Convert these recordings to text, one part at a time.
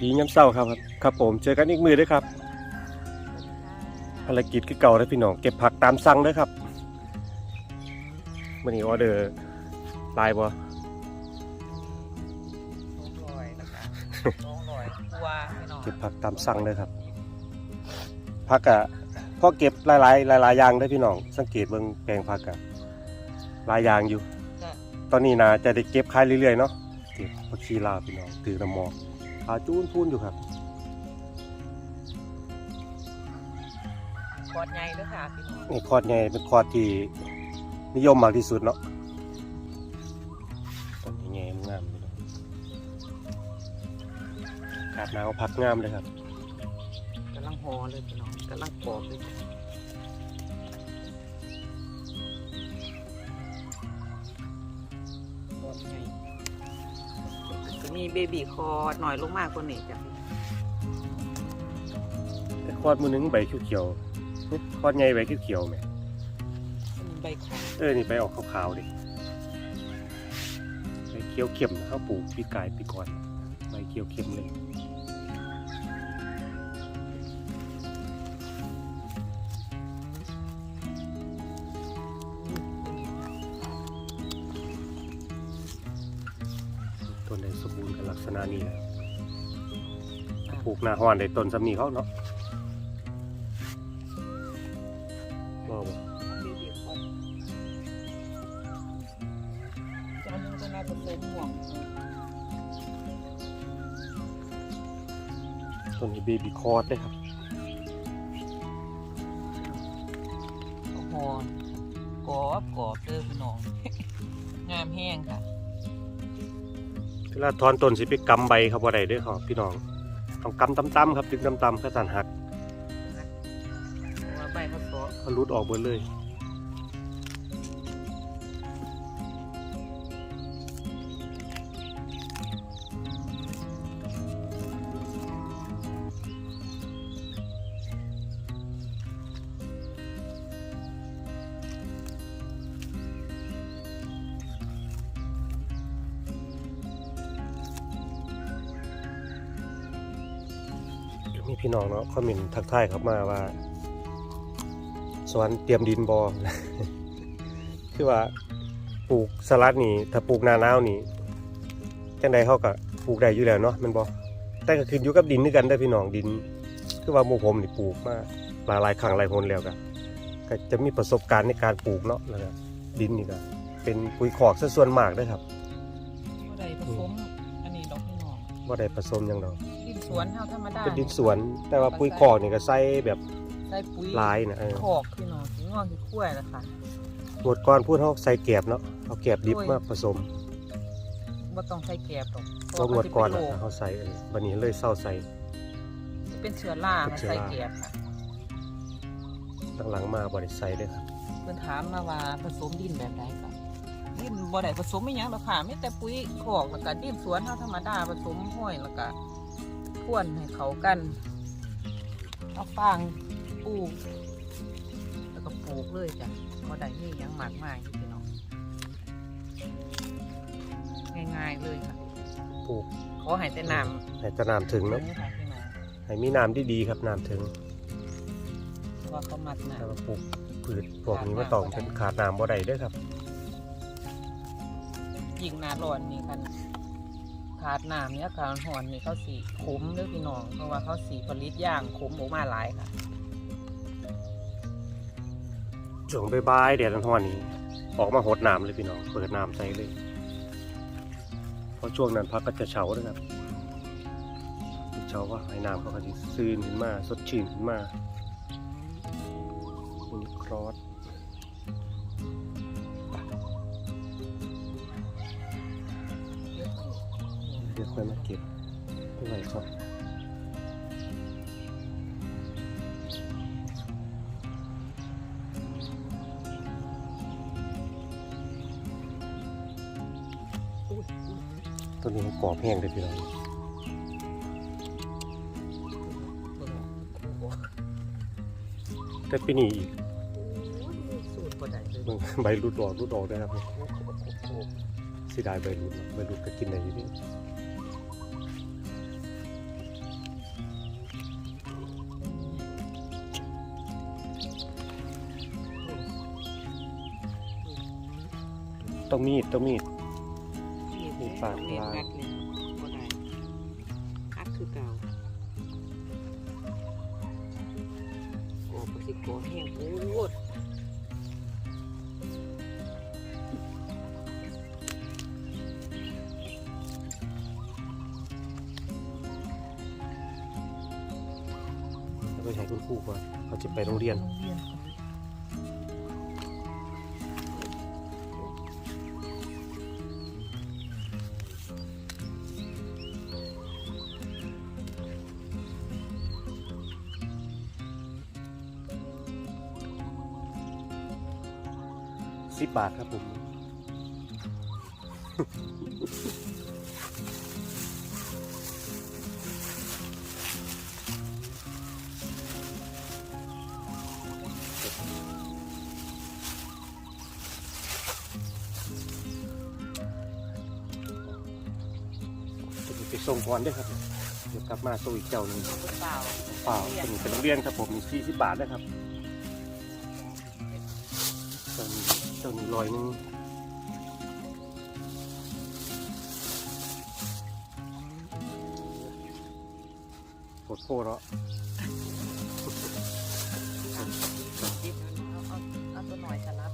ดีย้ำเศร้าครับ ครับผมเจอกันอีกมือด้วยครับภารกิจคือเก่าเลยพี่น้องเก็บผักตามสั่งเลยครับวันนี้ออเดอร์หลายบ่น้องลอยนะคะน้องลอยตัวไม่นอนเก็บผักตามสั่งเลยครับผักอะพอเก็บหลายๆหลายๆอย่างได้อพี่น้อง สังเกตเบิ่งแปลงผักอะหลายอย่างอยู่จะตอนนี้นะจะได้เก็บขายเรื่อยๆเนาะเก็บผักชีลาวพี่น้องถือน้ำหมอก ขาจูนพูนอยู่ครับคอดใหญ่ด้วยค่ะพี่น้องนี่คอร์ดใหญ่เป็นคอร์ดที่นิยมมากที่สุดเนาะตอนนี้ใหญ่งามพี่น้องอากาศหนาวพักงามเลยครับกำลังหอเลยพี่น้องกำลังปอกเลย จะมีเบบีคอร์ดหน่อยลงมากกว่านี้จ้ะแต่คอร์ดมือหนึงใบเขียวๆนี่คอร์ดใหญ่ใบเขียวๆไหมมีใบขาเออนี่ใบออกขาวๆดิใบเขียวเข้มนะเขาปลูกปีกายปีก่อนใบเขียวเข้มเลย นี้นะปลูกหน้าห้อนได้ต้นสำนีเขาเนาะบ่บ่จะนึงจะน่าผสมห่วงต้นนี้เบบี้คอร์ดได้ครับหอนกรอบกรอบเด้อพี่น้อง งามแห้งค่ะ ลาถอนต้นสิไปกำใบครับบ่ได้เด้อครับพี่น้องต้องกำต่ำๆครับดึงต่ำๆกระสันหักเพราะว่าใบเขาสอเขารุดออกเบิดเลย พี่น้องเนาะคอมเมนต์ทักทายเข้ามาว่า สวนเตรียมดินบอคือว่าปลูกสลัดนี่ ถ้าปลูกหนาหนาวนี่จังใดเขาก็ปลูกได้อยู่แล้วเนาะแมันบอแต่ก็ขึ้นอยู่กับดินนี่กันได้อพี่น้องดิน คือว่าหมู่ผมนี่ปลูกมาหลายหลายๆครั้งหลายคนแล้วก็ก็จะมีประสบการณ์ในการปลูกเนาะแล้วก็ดินนี่ก็เป็นปุ๋ยขอกซะส่วนมากเด้อครับบ่ได้ผสมอันนี้ดอกพี่น้องว่าได้ผสมหยังดอกดิน สวนเฮาธรรมดาเป็นดินสวน แต่ว่าปุ๋ยขอกนี่ก็ใส่แบบใส่ปุ๋ยหลายนะเออขอกพี่น้องสิงอกสิขั้วล่ะค่ะหมดก่อนพูดเขาใส่แกบเนาะเอาแกบดิบมาผสมบ่ต้องใส่แกบดอกก็หมดก่อนเพอะราะว่าเขาใส่เออวันนี้เลยเศร้าใส่สิเป็นเชื้อราเป็นมาเชื้อใส่ราแกบค่ะตั้งหลังมาบริใส่เลยครับเพิ่นถามมาว่าผสมดินแบบใดก็ดินบ่ได้ผสมอีหยังดอกค่ะมีแต่ปุ๋ยขอกแล้วก็ดินสวนเฮาธรรมดาผสมห้อยแล้วก็ พ่วนให้เขากันเอาฟางปลูกแล้วก็ปลูกเลยจ้ะบ่ได้มีหยังมากมายพี่น้องง่ายๆเลยค่ะปลูกขอให้แต่น้ำให้แตะน้ำถึงถึเนาะงค่ะพี่น้องให้มีน้ำที่ดีครับน้ำถึงเพราะว่าเขามักน้ถ้าว่าปลูกพืชพวกนี้ไม่ต้องเป็นขาดน้ำบ่ได้เด้วยครับำยิงหนาร้อนนี่กัน ขาดน้ำเนี่ยขาดหอนนี่เขาสีขมเด้อพี่น้อง เพราะว่าเขาสีผลิตย่างขมออกมาหลายค่ะช่วงบายๆแดดร้อนๆนี่ออกมาหดน้ำเลยพี่น้อง เปิดน้ำใส่เลย เพราะช่วงนั้นพักก็จะเฉาเลยครับเฉาว่าให้น้ำเขาก็จะซื่นขึ้นมา สดชื่นขึ้นมาคุณครอส ดี๋ยวค่อยมาเก็บไม่ไหวครับตัวนี้มันกรอบแห้งเลยพี่น้องแต่ปีนี้อีกสูตรบ่ได้เลยมันใบรุดออกรุดออกได้ครับเสียดายใบรุดเนาะใบรุดก็กินได้อยู่นี่ ต้องมีดต้องมีด มีมีปากเรียนลายกัดเลยบ่ได้อัดคือเก่าโอ้ปสิโกแห้งโอ้ดแล้วก็ใช้คุณครูก่อนเขาจะไปโรงเรียน โรงเรียน สิบบาทครับผมจะไปส่งก่อนเด้วยครับ เดี๋ยวกลับมาส่งอีกเจ้าหนึ่งเปล่าเปล่าเป็นเป็นโรงเรียนครับผมสี่สิบบาทนะครับ เจ้านี้ร้อยนึงโคตรโคตรเนาะจิบเอาเอาเอาตัวหน่อยสลับ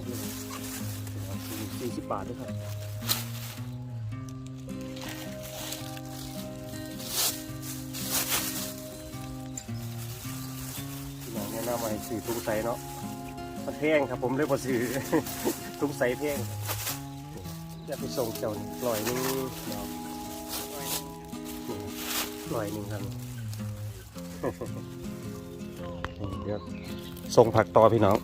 อบเลยสี่สิบบาทด้วยครับที่น้องแนะนำมาให้ซื้อถุงใสเนาะมันแพงครับผมเลยพอซื้อถุงใสแพงจะไปส่งเจ้านี่ปล่อยหนึงนาะปล่อยหนึงครับเดี๋ยวส่งผักต่อพี่น้อง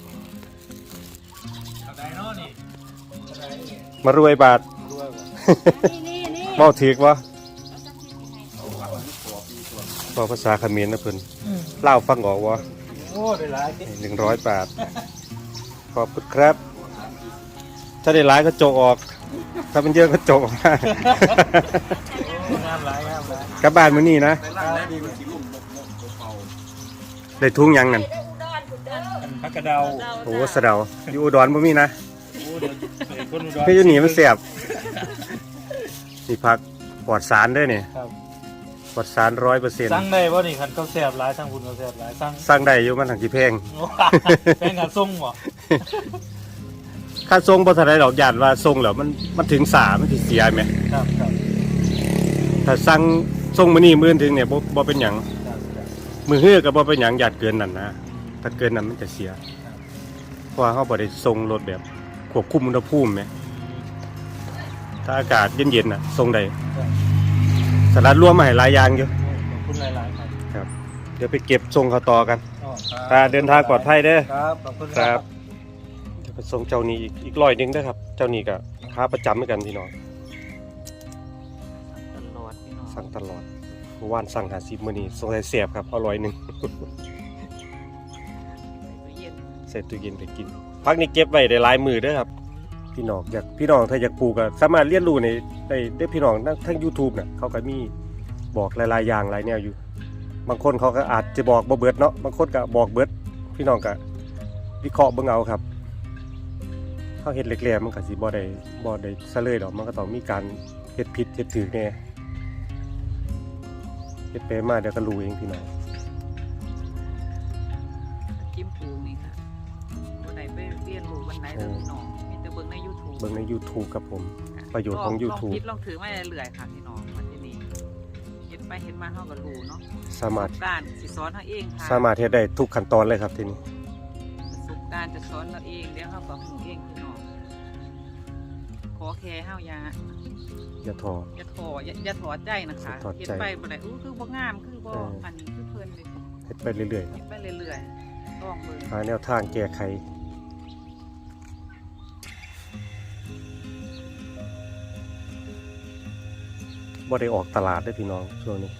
มารวยบาทรวยบ่นี่นี่นี่เมาถือกวะเอาเอาอันนี้ขอบมีส่วนบอกภาษาเขมรนะเพิ่นเล่าวฟังออกวะโอ้ได้หลายเด้หนึ่งร้อยบาทขอบคุณครับ ถ้าได้ร้ายก็โจกออก ถ้ามันเยอะก็โจกออกมางามหลายงามหลายกลับบ้านมื้อนี้นะไปล่างแล้วดีมันสิลุ่มลกลกเป่าได้ทุ่งยังนั่นอันพักกระเดาโอ้สะเดาอยู่อุดรบ่มีนะ โอ้เดี๋ยวเดี๋ยวคนอุดรพี่อยู่หนีมันเสียบนี่พักปลอดสารด้วยนี่ครับปลอดสารร้อยเปอร์เซ็นต์สั่งได้บ่นี่คันเขาแซ่บหลายสั่งคุณเขาแซ่บหลายสั่งสร้างได้อยู่มันถังกี่แพงโอ้แพงกันส่งบ่ค่าทรงบ่เท่าไรดอกยานว่าทรงแล้วมันมันถึงสามันสิเสียไหมครับครับถ้าสั่งทรงมื้อนี้มื้อถึงเนี่ยบ่บ่เป็นหยังครับครับมือเฮือก็บ่เป็นหยังหยาดเกินนั่นนะถ้าเกินนั้นมันจะเสียเพราะว่าเขาบ่ได้ทรงรถแบบ ควบคุมอุณหภูมิไหมถ้าอากาศเย็นๆน่ะทรงได้ครับสลัดรวมมาให้หลายอย่างอยู่ขอบคุณหลายๆครับเดี๋ยวไปเก็บทรงเขาต่อกันอ๋อคตารับเดินทางปลอดภัยเด้อ ครับขอบคุณครับเดี๋ยวไปส่งเจ้านี้อีกอีกร้อยหนึงเด้อครับ เจ้านี้ก็ค้าประจำเหมือนกันพี่น้องตลอดพี่น้องสั่งตลอดเมื่อวานสั่งหาสิบมื้อนี้สงสัยเสียบครับเอาร้อยหนึงใส่ตู้เย็นใส่ตู้เย็นไปกิน พักนี้เก็บไว้ได้หลายมือเด้อครับ พี่น้องอยากพี่น้องถ้าอยากปลูกก็สามารถเรียนรู้ในได้ได้พี่น้องทั้งทั้ง YouTube น่ะเขาก็มีบอกหลายๆอย่างหลายแนวอยู่ บางคนเขาก็อาจจะบอกบ่เบิดเนาะบางคนก็บอกเบิด พี่น้องก็วิเคราะห์เบิ่งเอาครับเขาเฮ็ดเล็กๆมันก็สิบ่ได้บ่ได้ซะเลยดอกมันก็ต้องมีการเฮ็ดผิดเฮ็ดถูกแน่เฮ็ดไปมาเดี๋ยวก็รู้เองพี่น้องจิ้มปูนี่ค่ะ ไหนไปเรียนรู้วันไหนเด้อพี่น้องมีแต่เบิ่งใน YouTube เบิ่งใน YouTube ครับผม ประโยชน์ของล YouTube ลองคิดลองถือมาเรื่อยๆค่ะพี่น้องวันที่นี้เฮ็ดไปเห็นมาเฮาก็รู้เนาะสามารถประสบการณ์สิสอนเฮาเองค่ะสามารถเฮ็ดได้ทุกขั้นตอนเลยครับทีนี้ประสบการณ์จะสอนเราเองเดี๋ยวเฮาก็ฮู้เองพี่น้องขอแค่เฮาอย่าอย่าท้อ อย่าถออย่าอย่าถอดใจนะคะอย่าถอดใจเฮ็ดไปบ่ได้อู้คือบ่งามคือบ่เอออัอันนี้คือเพิ่นเลยเฮ็ดไปเรื่อยๆคเฮ็รับดไปเรื่อยๆต้องเบิ่งหาแนวทางแก้ไข บ่ได้ออกตลาดได้อพี่น้องช่วงนี้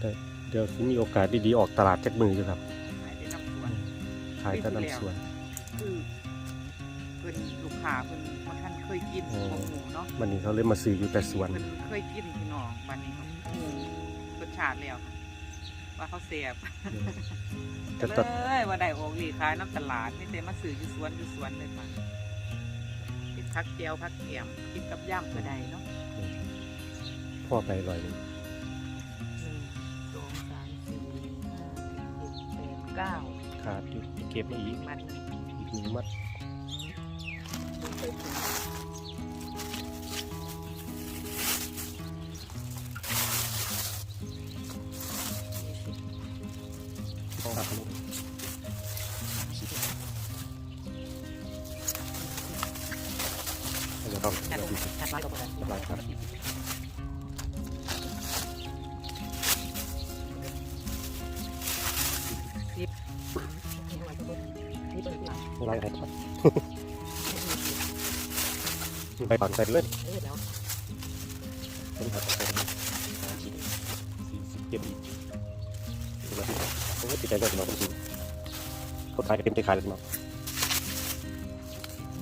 แต่เดี๋ยวสิมีโอกาสดีๆออกตลาดจักมืออยู่ครับขายได้นำสวนขายแตะน้ำสวนคือเพิ่นลูกค้าเพิ่นบ่ทันเคยกินอ๋อของหมูเนาะวันนี้เขาเลยมาซื้ออยู่แต่สวนเพิ่นเคยกินพี่น้องบัดนี้เขาฮู้รสชาติแล้วค่ะว่าเขาแซ่บแต่เลตัดยว่าได้ออกหลีขายน้ำตลาดไม่ได้มาซื้ออยู่สวนอยู่สวนเลยค่ะกินผักเจียวผักเขียมกินกับย่ำก็ได้เนาะ พ่อไปลอยหนึงหนึ่งสองสามสี่ห้าหกเจ็ดแปดเก้าขาดอยู่เก็บมาอีกมัดหนึ่งอีกหนึ่งมัดลงไปถึงยี่สิบต้องตัดลูกเดี๋ยวต้องแค่ลงเดี๋ยวแค่ร้อยกว่าบาทร้ อยครับสิบนี่ร้อยกว่าบดีเป็นหลักไล่อะไรครับไปปั่นใส่เลยเออแล้วเป็นหัดใส่สี่สิบเจ็ดอีกมาที่โอ้ยติดใจเลยนาะจริงๆเขาขายเต็มใจขายเลยเนาะ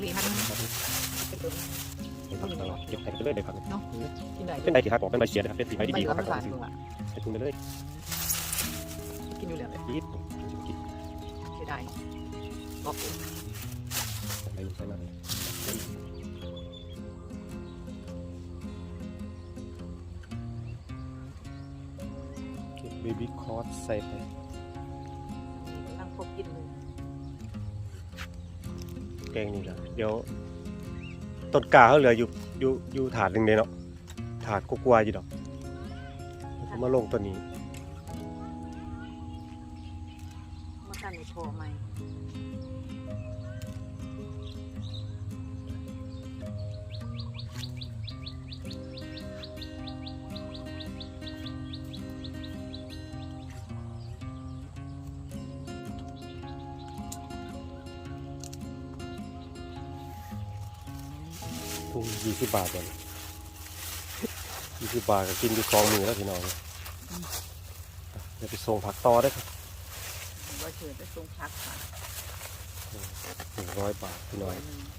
มีพันเป็นตัวเก็บใส่ไปเลยเลยครับเนาะกินได้เป็นใบที่ขายของเป็นใบเสียนะครับเป็นสีใบไม่ดีดีๆก็ครับไม่ขาดตรงอะใส่ถุงไปเลยกินอยู่แล้วเลยยิบกิน ได้บอกใส่ลงใส่มาเบบี้คอร์สใส่ไปนั่งพบกินเลยแกงนี่แหละเดี๋ยว ต้นกาเขาเหลืออยู่อยู่อยู่ถาดหนึ่งเลยเนาะถาดกกวาอยู่ดอกแล้วก็มาลงตัวนี้ มาตั้งในโทรไหมทุ่งยี่สิบบาทเลยยี่สิบบาทก็กินอยู่กองมือแล้วพี่น้องเดี๋ยวไปส่งผักต่อได้ครับ ว่าเชิญไปส่งพักค่ะหนึ่งร้อยบาทพี่น้องหนึ่ง